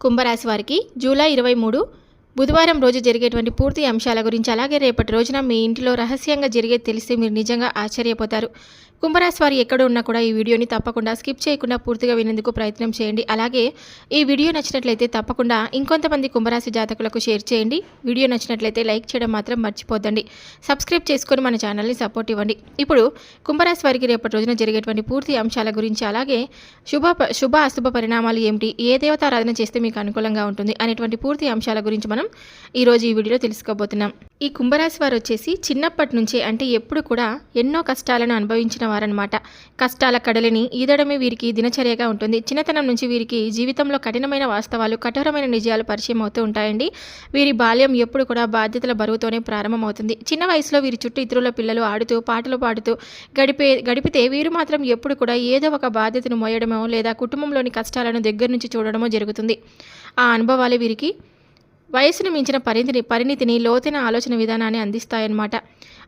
కుంభరాశి వారికి జూలై ఇరవై మూడు బుధవారం రోజు జరిగేటువంటి పూర్తి అంశాల గురించి అలాగే రేపటి రోజున మీ ఇంటిలో రహస్యంగా జరిగేది తెలిస్తే మీరు నిజంగా ఆశ్చర్యపోతారు. కుంభరాశి వారు ఎక్కడ ఉన్నా కూడా ఈ వీడియోని తప్పకుండా స్కిప్ చేయకుండా పూర్తిగా వినేందుకు ప్రయత్నం చేయండి. అలాగే ఈ వీడియో నచ్చినట్లయితే తప్పకుండా ఇంకొంతమంది కుంభరాశి జాతకులకు షేర్ చేయండి. వీడియో నచ్చినట్లయితే లైక్ చేయడం మాత్రం మర్చిపోద్దండి. సబ్స్క్రైబ్ చేసుకొని మన ఛానల్ని సపోర్ట్ ఇవ్వండి. ఇప్పుడు కుంభరాశి వారికి రేపటి రోజున జరిగేటువంటి పూర్తి అంశాల గురించి అలాగే శుభ శుభ అశుభ పరిణామాలు ఏమిటి ఏ దేవతారాధన చేస్తే మీకు అనుకూలంగా ఉంటుంది అనేటువంటి పూర్తి అంశాల గురించి మనం ఈరోజు ఈ వీడియోలో తెలుసుకోబోతున్నాం. ఈ కుంభరాశి వారు వచ్చేసి చిన్నప్పటి నుంచే అంటే ఎప్పుడు కూడా ఎన్నో కష్టాలను అనుభవించిన వారనమాట కష్టాల కడలిని ఈదడమే వీరికి దినచర్యగా ఉంటుంది. చిన్నతనం నుంచి వీరికి జీవితంలో కఠినమైన వాస్తవాలు కఠోరమైన నిజాలు పరిచయం అవుతూ ఉంటాయండి. వీరి బాల్యం ఎప్పుడు కూడా బాధ్యతల బరువుతోనే ప్రారంభమవుతుంది. చిన్న వయసులో వీరి చుట్టూ ఇతరుల పిల్లలు ఆడుతూ పాటలు పాడుతూ గడిపే గడిపితే వీరు మాత్రం ఎప్పుడు కూడా ఏదో ఒక బాధ్యతను మోయడమో లేదా కుటుంబంలోని కష్టాలను దగ్గర నుంచి చూడడమో జరుగుతుంది. ఆ అనుభవాలే వీరికి వయసును మించిన పరిణితిని పరిణితిని లోతైన ఆలోచన విధానాన్ని అందిస్తాయన్నమాట.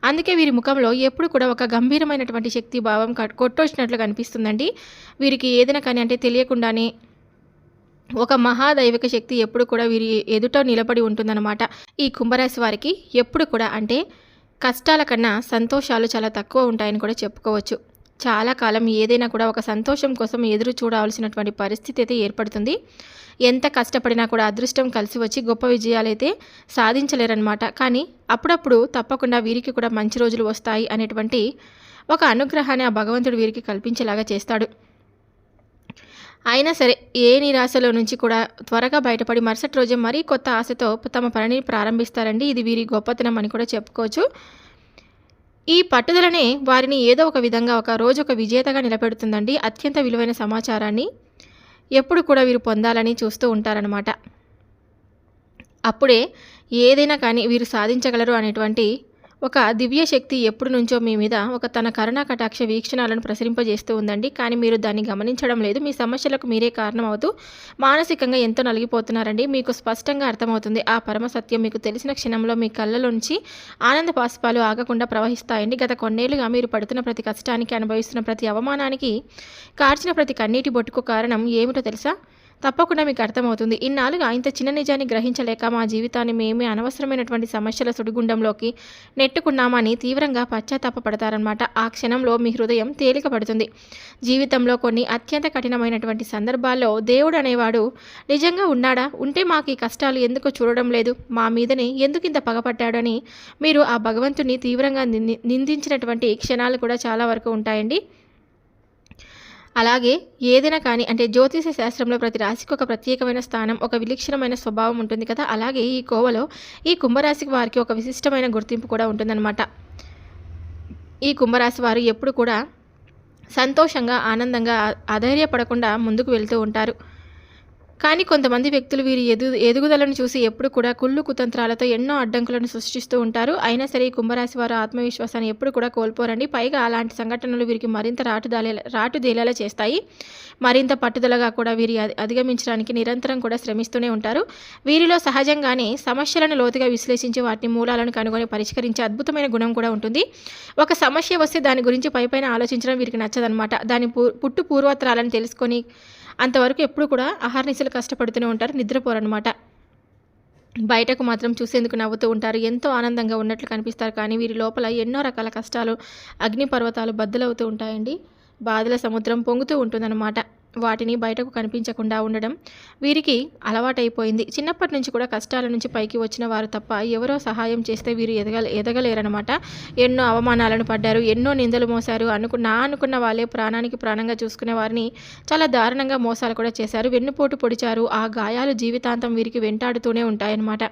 అందుకే వీరి ముఖంలో ఎప్పుడు కూడా ఒక గంభీరమైనటువంటి శక్తి భావం కట్- కొట్టొచ్చినట్లు కనిపిస్తుందండి. వీరికి ఏదైనా కానీ అంటే తెలియకుండానే ఒక మహాదైవిక శక్తి ఎప్పుడు కూడా వీరి ఎదుట నిలబడి ఉంటుందన్నమాట. ఈ కుంభరాశి వారికి ఎప్పుడు కూడా అంటే కష్టాల కన్నా సంతోషాలు చాలా తక్కువ ఉంటాయని కూడా చెప్పుకోవచ్చు. చాలా కాలం ఏదైనా కూడా ఒక సంతోషం కోసం ఎదురు చూడాల్సినటువంటి పరిస్థితి అయితే ఏర్పడుతుంది. ఎంత కష్టపడినా కూడా అదృష్టం కలిసి వచ్చి గొప్ప విజయాలైతే సాధించలేరనమాట కానీ అప్పుడప్పుడు తప్పకుండా వీరికి కూడా మంచి రోజులు వస్తాయి అనేటువంటి ఒక అనుగ్రహాన్ని ఆ భగవంతుడు వీరికి కల్పించేలాగా చేస్తాడు. అయినా సరే ఏ నిరాశలో నుంచి కూడా త్వరగా బయటపడి మరుసటి రోజే మరీ కొత్త ఆశతో తమ పనిని ప్రారంభిస్తారండి. ఇది వీరి గొప్పతనం అని కూడా చెప్పుకోవచ్చు. ఈ పట్టుదలనే వారిని ఏదో ఒక విధంగా ఒక రోజు ఒక విజేతగా నిలబెడుతుందండి. అత్యంత విలువైన సమాచారాన్ని ఎప్పుడు కూడా వీరు పొందాలని చూస్తూ ఉంటారనమాట అప్పుడే ఏదైనా కానీ వీరు సాధించగలరు అనేటువంటి ఒక దివ్య శక్తి ఎప్పుడు నుంచో మీ మీద ఒక తన కరుణా కటాక్ష వీక్షణాలను ప్రసరింపజేస్తూ ఉందండి. కానీ మీరు దాన్ని గమనించడం లేదు. మీ సమస్యలకు మీరే కారణం అవుతూ మానసికంగా ఎంతో నలిగిపోతున్నారండి. మీకు స్పష్టంగా అర్థమవుతుంది. ఆ పరమ సత్యం మీకు తెలిసిన క్షణంలో మీ కళ్ళలోంచి ఆనంద పాస్పాలు ఆగకుండా ప్రవహిస్తాయండి. గత కొన్నేళ్ళుగా మీరు పడుతున్న ప్రతి కష్టానికి అనుభవిస్తున్న ప్రతి అవమానానికి కార్చిన ప్రతి కన్నీటి బొట్టుకు కారణం ఏమిటో తెలుసా? తప్పకుండా మీకు అర్థమవుతుంది. ఇన్నాళ్ళుగా ఇంత చిన్న నిజాన్ని గ్రహించలేక మా జీవితాన్ని మేమే అనవసరమైనటువంటి సమస్యల సుడిగుండంలోకి నెట్టుకున్నామని తీవ్రంగా పశ్చాత్తాపడతారనమాట ఆ క్షణంలో మీ హృదయం తేలిక పడుతుంది జీవితంలో కొన్ని అత్యంత కఠినమైనటువంటి సందర్భాల్లో దేవుడు అనేవాడు నిజంగా ఉన్నాడా? ఉంటే మాకు ఈ కష్టాలు ఎందుకు చూడడం లేదు? మా మీదనే ఎందుకు ఇంత పగపట్టాడని? మీరు ఆ భగవంతుని తీవ్రంగా నింది- నిందించినటువంటి క్షణాలు కూడా చాలా వరకు ఉంటాయండి. అలాగే ఏదైనా కానీ అంటే జ్యోతిష శాస్త్రంలో ప్రతి రాశికి ఒక ప్రత్యేకమైన స్థానం ఒక విలక్షణమైన స్వభావం ఉంటుంది కదా. అలాగే ఈ కోవలో ఈ కుంభరాశికి వారికి ఒక విశిష్టమైన గుర్తింపు కూడా ఉంటుందన్నమాట. ఈ కుంభరాశి వారు ఎప్పుడు కూడా సంతోషంగా ఆనందంగా అధైర్యపడకుండా ముందుకు వెళ్తూ ఉంటారు. కానీ కొంతమంది వ్యక్తులు వీరి ఎదు ఎదుగుదలను చూసి ఎప్పుడు కూడా కుళ్ళు కుతంత్రాలతో ఎన్నో అడ్డంకులను సృష్టిస్తూ ఉంటారు. అయినా సరే ఈ కుంభరాశి వారు ఆత్మవిశ్వాసాన్ని ఎప్పుడు కూడా కోల్పోరండి. పైగా అలాంటి సంఘటనలు వీరికి మరింత రాటుదాలే రాటుదేలేలా చేస్తాయి. మరింత పట్టుదలగా కూడా వీరి అధిగమించడానికి నిరంతరం కూడా శ్రమిస్తూనే ఉంటారు. వీరిలో సహజంగానే సమస్యలను లోతుగా విశ్లేషించి వాటిని మూలాలను కనుగొని పరిష్కరించే అద్భుతమైన గుణం కూడా ఉంటుంది. ఒక సమస్య వస్తే దాని గురించి పైపైన ఆలోచించడం వీరికి నచ్చదనమాట. దాని పు- పుట్టు పూర్వత్రాలను తెలుసుకొని అంతవరకు ఎప్పుడు కూడా అహర్నిశలు కష్టపడుతూనే ఉంటారు నిద్రపోరనమాట బయటకు మాత్రం చూసేందుకు నవ్వుతూ ఉంటారు. ఎంతో ఆనందంగా ఉన్నట్లు కనిపిస్తారు. కానీ వీరి లోపల ఎన్నో రకాల కష్టాలు అగ్నిపర్వతాలు బద్దలవుతూ ఉంటాయండి. బాధల సముద్రం పొంగుతూ ఉంటుందన్నమాట. వాటిని బయటకు కనిపించకుండా ఉండడం వీరికి అలవాటైపోయింది. చిన్నప్పటి నుంచి కూడా కష్టాల నుంచి పైకి వచ్చిన వారు తప్ప ఎవరో సహాయం చేస్తే వీరు ఎదగ ఎదగలేరనమాట ఎన్నో అవమానాలను పడ్డారు ఎన్నో నిందలు మోసారు అనుకు నా అనుకున్న వాళ్ళే ప్రాణానికి ప్రాణంగా చూసుకునే వారిని చాలా దారుణంగా మోసాలు కూడా చేశారు. వెన్నుపోటు పొడిచారు. ఆ గాయాలు జీవితాంతం వీరికి వెంటాడుతూనే ఉంటాయన్నమాట.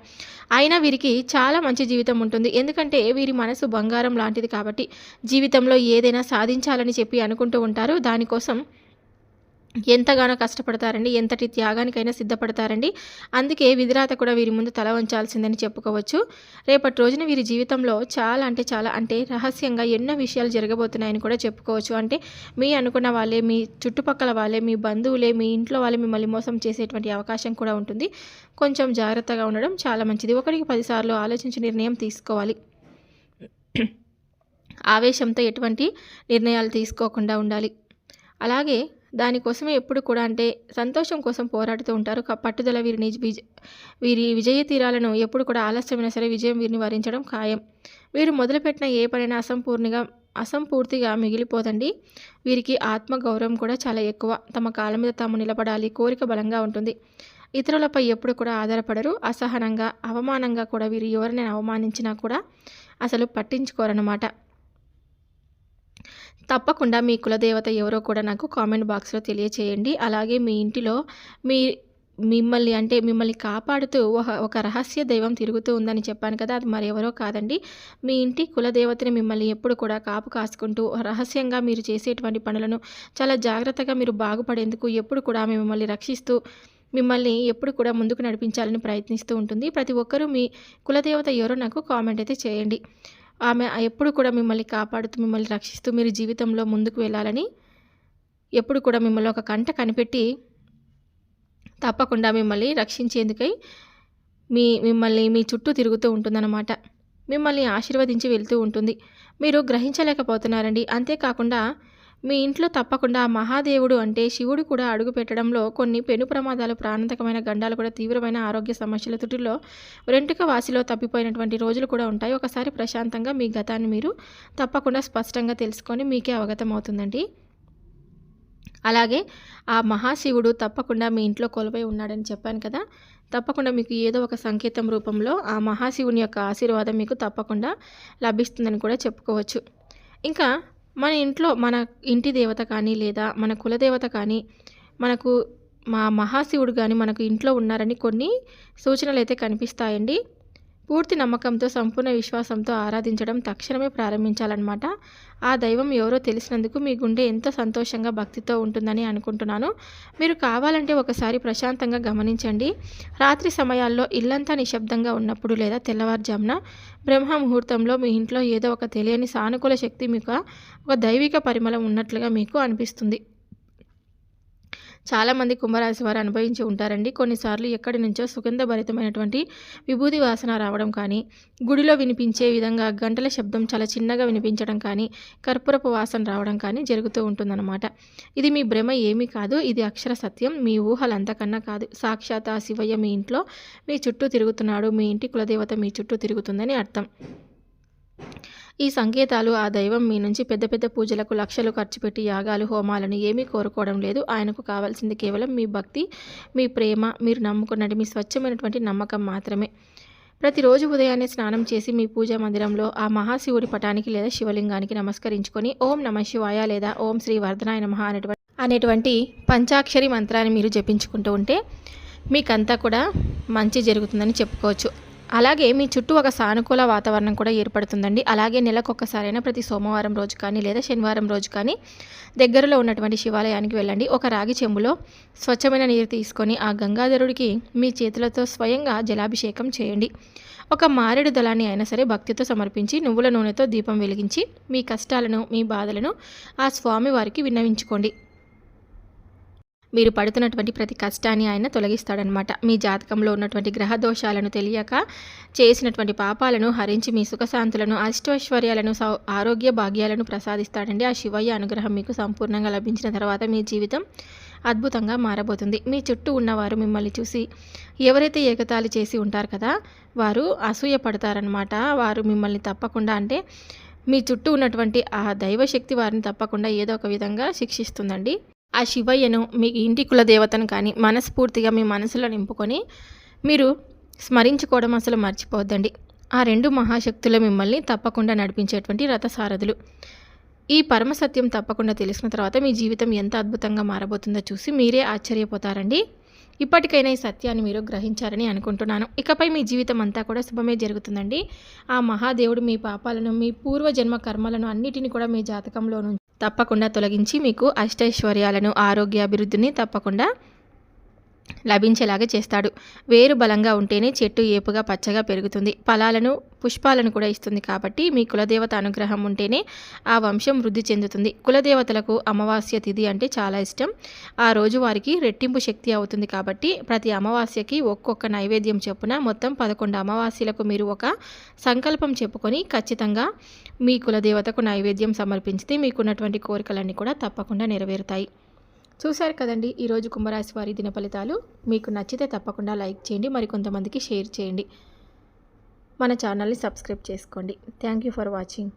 అయినా వీరికి చాలా మంచి జీవితం ఉంటుంది. ఎందుకంటే వీరి మనసు బంగారం లాంటిది కాబట్టి జీవితంలో ఏదైనా సాధించాలని చెప్పి అనుకుంటూ ఉంటారు. దానికోసం ఎంతగానో కష్టపడతారండి ఎంతటి త్యాగానికైనా సిద్ధపడతారండి. అందుకే విధిరాత కూడా వీరి ముందు తల వంచాల్సిందని చెప్పుకోవచ్చు. రేపటి రోజున వీరి జీవితంలో చాలా అంటే చాలా అంటే రహస్యంగా ఎన్నో విషయాలు జరగబోతున్నాయని కూడా చెప్పుకోవచ్చు. అంటే మీ అనుకున్న వాళ్ళే మీ చుట్టుపక్కల వాళ్ళే మీ బంధువులే మీ ఇంట్లో వాళ్ళే మిమ్మల్ని మోసం చేసేటువంటి అవకాశం కూడా ఉంటుంది. కొంచెం జాగ్రత్తగా ఉండడం చాలా మంచిది. ఒకటికి పదిసార్లు ఆలోచించి నిర్ణయం తీసుకోవాలి. ఆవేశంతో ఎటువంటి నిర్ణయాలు తీసుకోకుండా ఉండాలి. అలాగే దానికోసమే ఎప్పుడు కూడా అంటే సంతోషం కోసం పోరాడుతూ ఉంటారు. పట్టుదల వీరిని వీరి విజయ తీరాలను ఎప్పుడు కూడా ఆలస్యమైనా సరే విజయం వీరిని వరించడం ఖాయం. వీరు మొదలుపెట్టిన ఏ పనైనా అసంపూర్ణిగా అసంపూర్తిగా మిగిలిపోదండి. వీరికి ఆత్మగౌరవం కూడా చాలా ఎక్కువ. తమ కాళ్ళ మీద తాము నిలబడాలి కోరిక బలంగా ఉంటుంది. ఇతరులపై ఎప్పుడు కూడా ఆధారపడరు. అసహనంగా అవమానంగా కూడా వీరు ఎవరినైనా అవమానించినా కూడా అసలు పట్టించుకోరన్నమాట. తప్పకుండా మీ కులదేవత ఎవరో కూడా నాకు కామెంట్ బాక్స్లో తెలియచేయండి. అలాగే మీ ఇంటిలో మీ మిమ్మల్ని అంటే మిమ్మల్ని కాపాడుతూ ఒక రహస్య దైవం తిరుగుతూ ఉందని చెప్పాను కదా అది మరి ఎవరో కాదండి. మీ ఇంటి కులదేవతని మిమ్మల్ని ఎప్పుడు కూడా కాపు కాసుకుంటూ రహస్యంగా మీరు చేసేటువంటి పనులను చాలా జాగ్రత్తగా మీరు బాగుపడేందుకు ఎప్పుడు కూడా ఆమె మిమ్మల్ని రక్షిస్తూ మిమ్మల్ని ఎప్పుడు కూడా ముందుకు నడిపించాలని ప్రయత్నిస్తూ ఉంటుంది. ప్రతి ఒక్కరూ మీ కులదేవత ఎవరో నాకు కామెంట్ అయితే చేయండి. ఆమె ఎప్పుడు కూడా మిమ్మల్ని కాపాడుతూ మిమ్మల్ని రక్షిస్తూ మీరు జీవితంలో ముందుకు వెళ్ళాలని ఎప్పుడు కూడా మిమ్మల్ని ఒక కంట కనిపెట్టి తప్పకుండా మిమ్మల్ని రక్షించేందుకై మీ మిమ్మల్ని మీ చుట్టూ తిరుగుతూ ఉంటుందన్నమాట. మిమ్మల్ని ఆశీర్వదించి వెళ్తూ ఉంటుంది. మీరు గ్రహించలేకపోతున్నారండి. అంతేకాకుండా మీ ఇంట్లో తప్పకుండా ఆ మహాదేవుడు అంటే శివుడు కూడా అడుగు పెట్టడంలో కొన్ని పెను ప్రమాదాలు ప్రాణాంతకమైన గండాలు కూడా తీవ్రమైన ఆరోగ్య సమస్యల తుటిలో రెంటుక వాసిలో తప్పిపోయినటువంటి రోజులు కూడా ఉంటాయి. ఒకసారి ప్రశాంతంగా మీ గతాన్ని మీరు తప్పకుండా స్పష్టంగా తెలుసుకొని మీకే అవగతం అవుతుందండి. అలాగే ఆ మహాశివుడు తప్పకుండా మీ ఇంట్లో కొలువై ఉన్నాడని చెప్పాను కదా తప్పకుండా మీకు ఏదో ఒక సంకేతం రూపంలో ఆ మహాశివుని యొక్క ఆశీర్వాదం మీకు తప్పకుండా లభిస్తుందని కూడా చెప్పుకోవచ్చు. ఇంకా మన ఇంట్లో మన ఇంటి దేవత కానీ లేదా మన కులదేవత కానీ మనకు మా మహాశివుడు కానీ మనకు ఇంట్లో ఉన్నారని కొన్ని సూచనలు అయితే కనిపిస్తాయండి. పూర్తి నమ్మకంతో సంపూర్ణ విశ్వాసంతో ఆరాధించడం తక్షణమే ప్రారంభించాలన్నమాట. ఆ దైవం ఎవరో తెలిసినందుకు మీ గుండె ఎంతో సంతోషంగా భక్తితో ఉంటుందని అనుకుంటున్నాను. మీరు కావాలంటే ఒకసారి ప్రశాంతంగా గమనించండి. రాత్రి సమయాల్లో ఇల్లంతా నిశ్శబ్దంగా ఉన్నప్పుడు లేదా తెల్లవారుజామున బ్రహ్మ ముహూర్తంలో మీ ఇంట్లో ఏదో ఒక తెలియని సానుకూల శక్తి మీకు ఒక దైవిక పరిమళం ఉన్నట్లుగా మీకు అనిపిస్తుంది. చాలామంది కుంభరాశి వారు అనుభవించి ఉంటారండి. కొన్నిసార్లు ఎక్కడి నుంచో సుగంధభరితమైనటువంటి విభూది వాసన రావడం కానీ గుడిలో వినిపించే విధంగా గంటల శబ్దం చాలా చిన్నగా వినిపించడం కానీ కర్పూరపు వాసన రావడం కానీ జరుగుతూ ఉంటుందన్నమాట. ఇది మీ భ్రమ ఏమీ కాదు ఇది అక్షర సత్యం. మీ ఊహలు అంతకన్నా కాదు. సాక్షాత్ ఆ శివయ్య మీ ఇంట్లో మీ చుట్టూ తిరుగుతున్నాడు. మీ ఇంటి కులదేవత మీ చుట్టూ తిరుగుతుందని అర్థం. ఈ సంకేతాలు ఆ దైవం మీ నుంచి పెద్ద పెద్ద పూజలకు లక్షలు ఖర్చు పెట్టి యాగాలు హోమాలను ఏమీ కోరుకోవడం లేదు. ఆయనకు కావాల్సింది కేవలం మీ భక్తి మీ ప్రేమ మీరు నమ్ముకున్నది మీ స్వచ్ఛమైనటువంటి నమ్మకం మాత్రమే. ప్రతిరోజు ఉదయాన్నే స్నానం చేసి మీ పూజా మందిరంలో ఆ మహాశివుడి పటానికి లేదా శివలింగానికి నమస్కరించుకొని ఓం నమ శివాయ లేదా ఓం శ్రీ వర్ధనాయ నమ అనేటువంటి అనేటువంటి పంచాక్షరి మంత్రాన్ని మీరు జపించుకుంటూ ఉంటే మీకంతా కూడా మంచి జరుగుతుందని చెప్పుకోవచ్చు. అలాగే మీ చుట్టూ ఒక సానుకూల వాతావరణం కూడా ఏర్పడుతుందండి. అలాగే నెలకొకసారైనా ప్రతి సోమవారం రోజు కానీ లేదా శనివారం రోజు కానీ దగ్గరలో ఉన్నటువంటి శివాలయానికి వెళ్ళండి. ఒక రాగి చెంబులో స్వచ్ఛమైన నీరు తీసుకొని ఆ గంగాధరుడికి మీ చేతులతో స్వయంగా జలాభిషేకం చేయండి. ఒక మారేడు దళాన్ని అయినా సరే భక్తితో సమర్పించి నువ్వుల నూనెతో దీపం వెలిగించి మీ కష్టాలను మీ బాధలను ఆ స్వామి వారికి విన్నవించుకోండి. మీరు పడుతున్నటువంటి ప్రతి కష్టాన్ని ఆయన తొలగిస్తాడనమాట. మీ జాతకంలో ఉన్నటువంటి గ్రహ దోషాలను తెలియక చేసినటువంటి పాపాలను హరించి మీ సుఖశాంతులను అష్టైశ్వర్యాలను సౌ ఆరోగ్య భాగ్యాలను ప్రసాదిస్తాడండి. ఆ శివయ్య అనుగ్రహం మీకు సంపూర్ణంగా లభించిన తర్వాత మీ జీవితం అద్భుతంగా మారబోతుంది. మీ చుట్టూ ఉన్నవారు మిమ్మల్ని చూసి ఎవరైతే ఏకతాలు చేసి ఉంటారు కదా వారు అసూయ పడతారనమాట. వారు మిమ్మల్ని తప్పకుండా అంటే మీ చుట్టూ ఉన్నటువంటి ఆ దైవశక్తి వారిని తప్పకుండా ఏదో ఒక విధంగా శిక్షిస్తుందండి. ఆ శివయ్యను మీ ఇంటి కుల దేవతను కానీ మనస్ఫూర్తిగా మీ మనసులో నింపుకొని మీరు స్మరించుకోవడం అసలు మర్చిపోవద్దండి. ఆ రెండు మహాశక్తులు మిమ్మల్ని తప్పకుండా నడిపించేటువంటి రథసారథులు. ఈ పరమసత్యం తప్పకుండా తెలిసిన తర్వాత మీ జీవితం ఎంత అద్భుతంగా మారబోతుందో చూసి మీరే ఆశ్చర్యపోతారండి. ఇప్పటికైనా ఈ సత్యాన్ని మీరు గ్రహించారని అనుకుంటున్నాను. ఇకపై మీ జీవితం అంతా కూడా శుభమే జరుగుతుందండి. ఆ మహాదేవుడు మీ పాపాలను మీ పూర్వజన్మ కర్మలను అన్నిటిని కూడా మీ జాతకంలో నుంచి తప్పకుండా తొలగించి మీకు అష్టైశ్వర్యాలను ఆరోగ్య అభివృద్ధిని తప్పకుండా లభించేలాగా చేస్తాడు. వేరు బలంగా ఉంటేనే చెట్టు ఏపుగా పచ్చగా పెరుగుతుంది. ఫలాలను పుష్పాలను కూడా ఇస్తుంది కాబట్టి మీ కులదేవత అనుగ్రహం ఉంటేనే ఆ వంశం వృద్ధి చెందుతుంది. కులదేవతలకు అమావాస్య తిథి అంటే చాలా ఇష్టం. ఆ రోజు వారికి రెట్టింపు శక్తి అవుతుంది కాబట్టి ప్రతి అమావాస్యకి ఒక్కొక్క నైవేద్యం చెప్పున మొత్తం పదకొండు అమావాస్యలకు మీరు ఒక సంకల్పం చెప్పుకొని ఖచ్చితంగా మీ కులదేవతకు నైవేద్యం సమర్పించితే మీకున్నటువంటి కోరికలన్నీ కూడా తప్పకుండా నెరవేరుతాయి. చూశారు కదండి ఈరోజు కుంభరాశి వారి దిన ఫలితాలు. మీకు నచ్చితే తప్పకుండా లైక్ చేయండి మరి కొంతమందికి షేర్ చేయండి. మన ఛానల్ని సబ్స్క్రైబ్ చేసుకోండి. Thank you for watching.